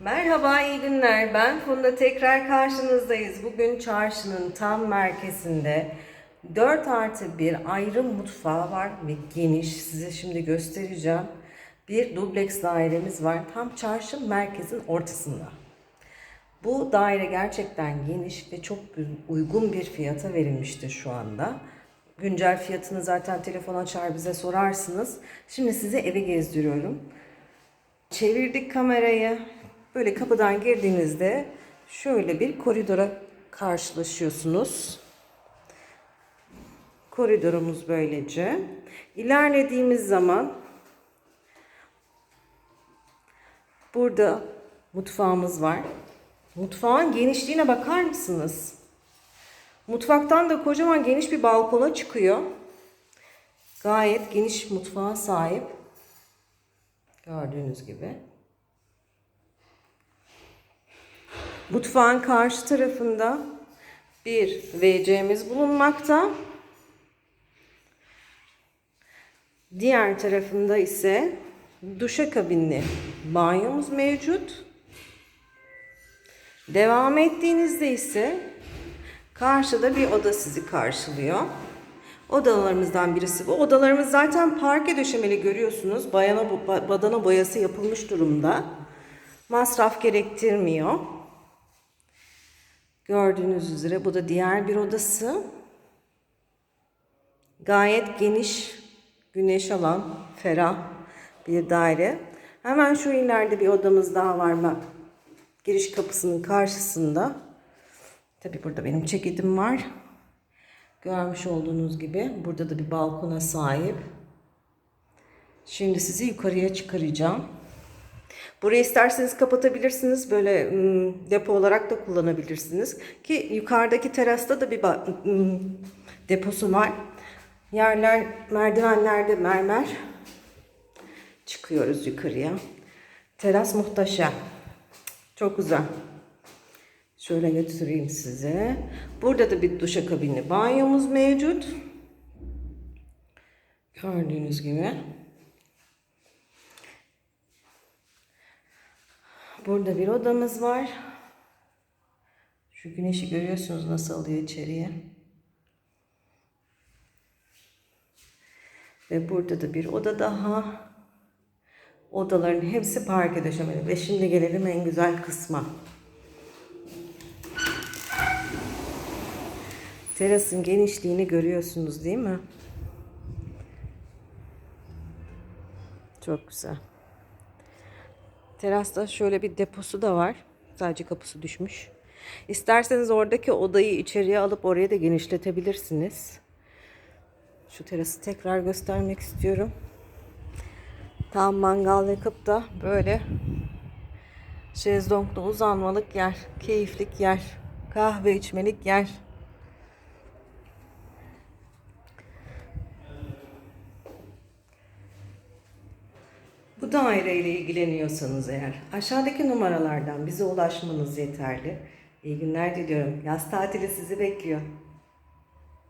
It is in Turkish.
Merhaba, iyi günler. Ben Funda tekrar karşınızdayız. Bugün çarşının tam merkezinde 4 artı bir ayrı mutfağı var ve geniş. Size şimdi göstereceğim. Bir dubleks dairemiz var. Tam çarşı merkezin ortasında. Bu daire gerçekten geniş ve çok uygun bir fiyata verilmiştir şu anda. Güncel fiyatını zaten telefon açar bize sorarsınız. Şimdi size evi gezdiriyorum. Çevirdik kamerayı. Böyle kapıdan girdiğinizde şöyle bir koridora karşılaşıyorsunuz. Koridorumuz böylece. İlerlediğimiz zaman burada mutfağımız var. Mutfağın genişliğine bakar mısınız? Mutfaktan da kocaman geniş bir balkona çıkıyor. Gayet geniş mutfağa sahip. Gördüğünüz gibi. Mutfağın karşı tarafında bir WC'miz bulunmakta. Diğer tarafında ise duşakabinli banyomuz mevcut. Devam ettiğinizde ise karşıda bir oda sizi karşılıyor. Odalarımızdan birisi bu. Odalarımız zaten parke döşemeli görüyorsunuz. Bayana, ba- badana boyası yapılmış durumda. Masraf gerektirmiyor. Gördüğünüz üzere bu da diğer bir odası. Gayet geniş, güneş alan, ferah bir daire. Hemen şu ileride bir odamız daha var bak. Giriş kapısının karşısında. Tabi burada benim çekidim var. Görmüş olduğunuz gibi burada da bir balkona sahip. Şimdi sizi yukarıya çıkaracağım. Burayı isterseniz kapatabilirsiniz. Böyle depo olarak da kullanabilirsiniz. Ki yukarıdaki terasta da bir deposu var. Yerler merdivenlerde mermer. Çıkıyoruz yukarıya. Teras muhteşem. Çok güzel. Şöyle götüreyim size. Burada da bir duşakabinli banyomuz mevcut. Gördüğünüz gibi. Burada bir odamız var. Şu güneşi görüyorsunuz nasıl alıyor içeriye. Ve burada da bir oda daha. Odaların hepsi parke döşemeli. Ve şimdi gelelim en güzel kısma. Terasın genişliğini görüyorsunuz değil mi? Çok güzel. Terasta şöyle bir deposu da var. Sadece kapısı düşmüş. İsterseniz oradaki odayı içeriye alıp oraya da genişletebilirsiniz. Şu terası tekrar göstermek istiyorum. Tam mangal yakıp da böyle şezlongda uzanmalık yer, keyiflik yer, kahve içmelik yer. Bu daireyle ilgileniyorsanız eğer aşağıdaki numaralardan bize ulaşmanız yeterli. İyi günler diliyorum. Yaz tatili sizi bekliyor.